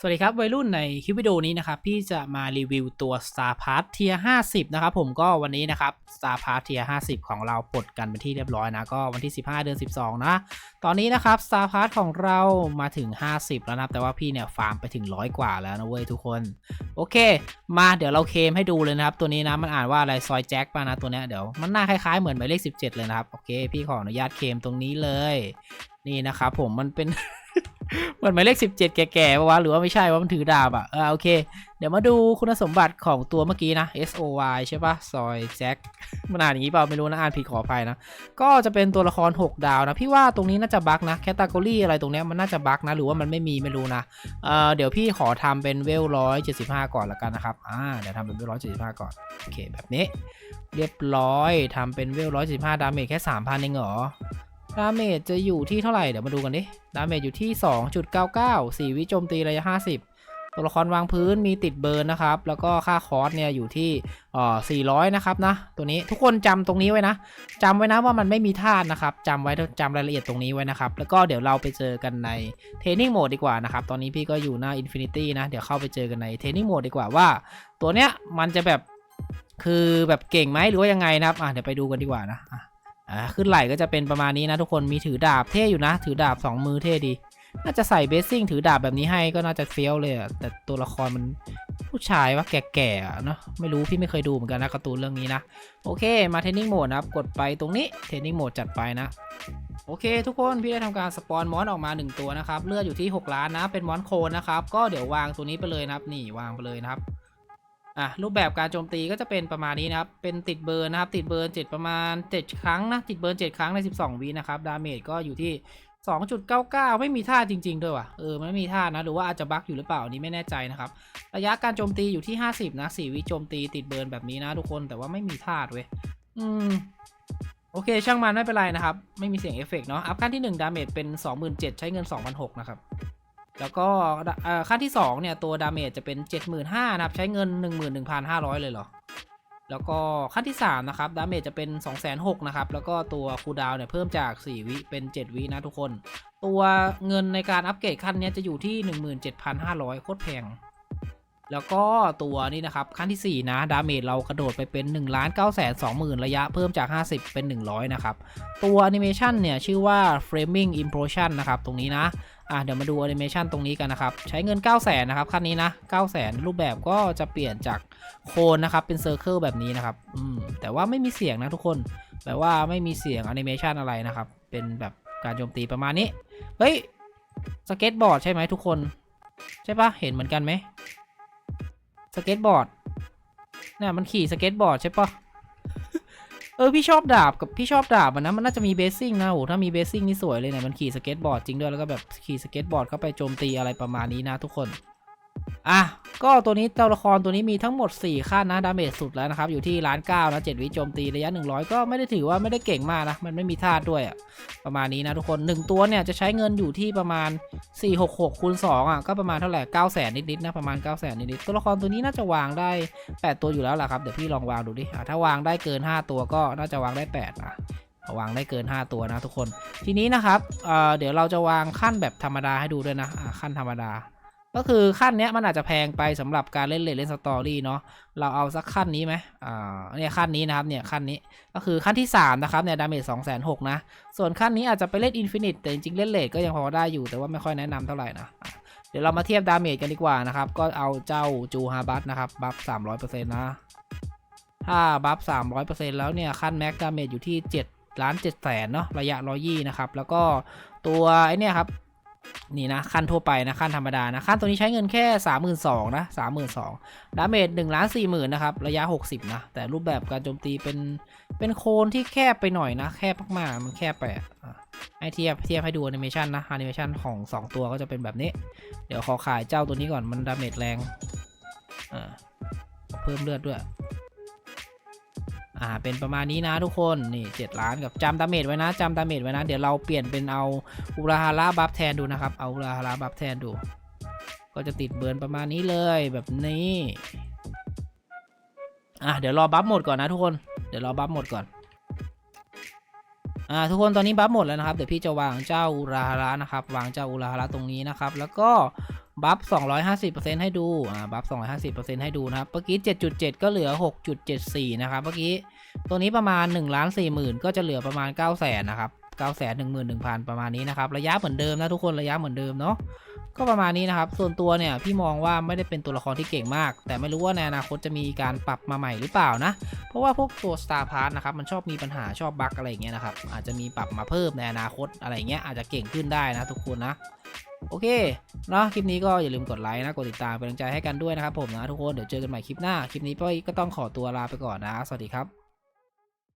สวัสดีครับวัยรุ่นในคลิปวิดีโอนี้นะครับพี่จะมารีวิวตัว Star Pass Tier 50 นะครับผมก็วันนี้นะครับ Star Pass Tier 50 ของเราปลดกันเป็นที่เรียบร้อยนะ ก็วันที่ 15 เดือน 12 นะ ตอนนี้นะครับ Star Pass ของเรามาถึง 50 แล้วนะแต่ว่าพี่เนี่ยฟาร์มไปถึงร้อยกว่าแล้วนะเว้ยทุกคน โอเค มาเดี๋ยวเราเคมให้ดูเลยนะครับ ตัวนี้นะมันอ่านว่าอะไรซอยแจ็คป่ะนะตัวเนี้ยเดี๋ยวมันหน้าคล้ายๆเหมือนหมายเลข 17 เลยนะครับโอเค พี่ขออนุญาตเคมตรงนี้เลย นี่นะครับผมมันเป็น เหมือนหมายเลขสิบเจ็ดแก่ๆปะวะหรือว่าไม่ใช่ว่ามันถือดาบอะเออโอเค เดี๋ยวมาดูคุณสมบัติของตัวเมื่อกี้นะ S O Y ใช่ปะซอยแจ็คมันอ่านอย่างนี้เปล่าไม่รู้นะอ่านผิดขออภัยนะ ก็จะเป็นตัวละคร 6 ดาวนะ พี่ว่าตรงนี้น่าจะบั๊กนะแคตตากรีอะไรตรงเนี้ยมันน่าจะบั๊กนะ หรือว่ามันไม่มีไม่รู้นะเออเดี๋ยวพี่ขอทำเป็นเวลร้อยเจ็ดสิบห้าก่อนละกันนะครับอ่าเดี๋ยวทำเป็นเวลร้อยเจ็ดสิบห้าก่อนโอเคแบบนี้ เรียบร้อยทำเป็นเวลร้อยเจ็ดสิบห้าดาเมจแค่สามพันเองเหรอ ดาเมจจะอยู่ที่เท่าไหร่ เดี๋ยวมาดูกันดิ ดาเมจอยู่ที่ 2.99 4 วิโจมตีระยะ 50 ตัวละครวางพื้นมีติดเบิร์นนะครับ แล้วก็ค่าคอร์สเนี่ยอยู่ที่อ่อ400 นะครับนะ ตัวนี้ทุกคนจำตรงนี้ไว้นะจำไว้นะว่ามันไม่มีธาตุนะครับจำไว้จำรายละเอียดตรงนี้ไว้นะครับ แล้วก็เดี๋ยวเราไปเจอกันในเทรนนิ่งโหมดดีกว่านะครับ ตอนนี้พี่ก็อยู่หน้า Infinity นะ เดี๋ยวเข้าไปเจอกันในเทรนนิ่งโหมดดีกว่าว่า ตัวเนี้ยมันจะแบบคือแบบเก่งไหมหรือว่ายังไงนะครับ อะเดี๋ยวไปดูกันดีกว่านะ อะอ่าขึ้นไหลก็จะเป็นประมาณนี้นะทุกคนมีถือดาบเท่อยู่นะ ถือดาบ 2 มือเท่ดี น่าจะใส่เบสซิ่งถือดาบแบบนี้ให้ก็น่าจะเฟี้ยวเลยอะแต่ตัวละครมันผู้ชายว่าแก่ๆเนาะไม่รู้พี่ไม่เคยดูเหมือนกันนะการ์ตูนเรื่องนี้นะ โอเคมาเทรนนิ่งโหมดนะครับกดไปตรงนี้เทรนนิ่งโหมดจัดไปนะโอเค ทุกคนพี่ได้ทำการสปอนมอนออกมา 1 ตัวนะครับเลือดอยู่ที่ 6 ล้านนะเป็นมอนโคนนะครับก็เดี๋ยววางตัวนี้ไปเลยนะครับนี่วางไปเลยนะครับ อะรูปแบบการโจมตีก็จะเป็นประมาณนี้นะครับ เป็นติดเบิร์นนะครับ ติดเบิร์น7ประมาณ 7 ครั้งนะ ติดเบิร์น7 ครั้งใน 12วินะครับ ดาเมจก็อยู่ที่ 2.99 ไม่มีท่าจริง ๆ ด้วยว่ะ เออ มันไม่มีท่านะ หรือว่าอาจจะบั๊กอยู่หรือเปล่า อันนี้ไม่แน่ใจนะครับ ระยะการโจมตีอยู่ที่ 50 นะ 4 วิโจมตีติดเบิร์นแบบนี้นะทุกคน แต่ว่าไม่มีท่าเว้ย อืมโอเค ช่างมันไม่เป็นไรนะครับ ไม่มีเสียงเอฟเฟกต์เนาะ อัพขั้นที่1ดาเมจเป็น 27,000ใช้เงิน2,600นะครับ แล้วก็ขั้นที่2เนี่ยตัวดาเมจจะเป็น 75,000นะครับใช้เงิน 11,500 เลยเหรอ แล้วก็ขั้นที่3นะครับดาเมจจะเป็น2,600นะครับแล้วก็ตัวคูดาวเนี่ยเพิ่มจาก 4 วิเป็น 7 วินะทุกคน ตัวเงินในการอัปเกรดขั้นเนี้ยจะอยู่ที่ 17,500 โคตรแพง แล้วก็ตัวนี้นะครับขั้นที่ 4 นะดาเมจเรากระโดดไปเป็น 1 9 2 0 0 0 0 ระยะเพิ่มจาก 50 เป็น 100 นะครับ ตัวแอนิเมชันเนี่ยชื่อว่า framing implosion นะครับตรงนี้นะ อะเดี๋ยวมาดูแอนิเมชันตรงนี้กันนะครับ ใช้เงิน 9 0 0 0 0นะครับขั้นนี้นะ 9 0 0 0 0รูปแบบก็จะเปลี่ยนจากโคนนะครับ เป็นเซอร์เคิลแบบนี้นะครับอืมแต่ว่าไม่มีเสียงนะทุกคนแปลว่าไม่มีเสียงแอนิเมชันอะไรนะครับ เป็นแบบการโจมตีประมาณนี้ เฮ้ย สเก็ตบอร์ดใช่ไหมทุกคน ใช่ปะเห็นเหมือนกันไหมสเก็ตบอร์ดเนี่ยมันขี่สเก็ตบอร์ดใช่ปะ เออพี่ชอบดาบกับพี่ชอบดาบมันนะมันน่าจะมีเบสซิ่งนะโหถ้ามีเบสซิ่งนี่สวยเลยเนี่ยมันขี่สเก็ตบอร์ดจริงด้วยแล้วก็แบบขี่สเก็ตบอร์ดเข้าไปโจมตีอะไรประมาณนี้นะทุกคน อะก็ตัวนี้ตัวละครตัวนี้มีทั้งหมด 4 ขั้นนะดาเมจสุดแล้วนะครับ อยู่ที่ล้านเก้านะ7วิโจมตีระยะ 100 ก็ไม่ได้ถือว่าไม่ได้เก่งมากนะ มันไม่มีธาตุด้วยอะประมาณนี้นะทุกคน 1 ตัวเนี่ยจะใช้เงินอยู่ที่ประมาณ 466คูณ2อะก็ประมาณเท่าไหร่9 0 0 0 0นิดๆนะประมาณ 9 0 0 0 0นิดๆตัวละครตัวนี้น่าจะวางได้ 8 ตัวอยู่แล้วล่ะครับเดี๋ยวพี่ลองวางดูดิถ้าวางได้เกิน 5 ตัวก็น่าจะวางได้8อะวางได้เกิน 5 ตัวนะทุกคน ทีนี้นะครับเเดี๋ยวเราจะวางขั้นแบบธรรมดาให้ดูด้วยนะะขั้นธรรมดา ก็คือขั้นเนี้ยมันอาจจะแพงไปสำหรับการเล่นเลดเล่นสตอรี่เนาะเราเอาสักขั้นนี้ไหมอ่าเนี่ยขั้นนี้นะครับเนี่ยขั้นนี้ก็คือขั้นที่3นะครับเนี่ยดาเมจสองแสนหกนะส่วนขั้นนี้อาจจะไปเล่นอินฟินิตแต่จริงๆเล่นเลดก็ยังพอได้อยู่แต่ว่าไม่ค่อยแนะนำเท่าไหร่นะอะเดี๋ยวเรามาเทียบดาเมจกันดีกว่านะครับก็เอาเจ้าจูฮาบัตนะครับบัฟสามร้อยเปอร์เซ็นต์นะถ้าบัฟสามร้อยเปอร์เซ็นต์แล้วเนี่ยขั้นแม็กดาเมจอยู่ที่เจ็ดล้านเจ็ดแสนเนาะระยะร้อยยี่นะครับแล้วก็ตัวไอเนี่ยครับ นี่นะขั้นทั่วไปนะขั้นธรรมดานะขั้นตัวนี้ใช้เงินแค่ 3 2 0 0 0นะ3 2 0 0 0ดาเมจ1ล้าน4 0,000นะครับระยะ 60 นะ แต่รูปแบบการโจมตีเป็นเป็นโคนที่แคบไปหน่อยนะ แคบมากๆมันแคบไปอะอะให้เทียบเทียบให้ดูแอนิเมชันนะแอนิเมชันของ 2 ตัวก็จะเป็นแบบนี้ เดี๋ยวขอขายเจ้าตัวนี้ก่อนมันดาเมจแรงอ่าเพิ่มเลือดด้วย อ่าเป็นประมาณนี้นะทุกคนนี่7ล้านกับจำดาเมจไว้นะจำดาเมจไว้นะ เดี๋ยวเราเปลี่ยนเป็นเอาอุราฮาระบัฟแทนดูนะครับ เอาอุราฮาระบัฟแทนดู ก็จะติดเบิร์นประมาณนี้เลยแบบนี้อะเดี๋ยวรอบัฟหมดก่อนนะทุกคนเดี๋ยวรอบัฟหมดก่อน อ่าทุกคนตอนนี้บัฟหมดแล้วนะครับเดี๋ยวพี่จะวางเจ้าอุราฮาระนะครับวางเจ้าอุราฮาระตรงนี้นะครับแล้วก็บัฟ 250%ให้ดู อ่า บัฟ 250%ให้ดูนะครับ เมื่อกี้ 7.7 ก็เหลือ 6.74 นะครับ เมื่อกี้ ตัวนี้ประมาณ1ล้าน4หมื่นก็จะเหลือประมาณ 9 0 0 0 0นะครับ 9 1 1 0 0 0 ประมาณนี้นะครับ ระยะเหมือนเดิมนะทุกคน ระยะเหมือนเดิมเนาะ ก็ประมาณนี้นะครับ ส่วนตัวเนี่ยพี่มองว่าไม่ได้เป็นตัวละครที่เก่งมาก แต่ไม่รู้ว่าในอนาคตจะมีการปรับมาใหม่หรือเปล่านะ เพราะว่าพวกตัว Star Pass นะครับมันชอบมีปัญหาชอบบั๊กอะไรอย่างเงี้ยนะครับ อาจจะมีปรับมาเพิ่มในอนาคตอะไรเงี้ยอาจจะเก่งขึ้นได้นะทุกคนนะ โอเคเนาะคลิปนี้ก็อย่าลืมกดไลค์นะกดติดตามเป็นกำลังใจให้กันด้วยนะครับผมนะทุกคนเดี๋ยวเจอกันใหม่คลิปหน้าคลิปนี้ป้อยก็ต้องขอตัวลาไปก่อนนะ สวัสดีครับ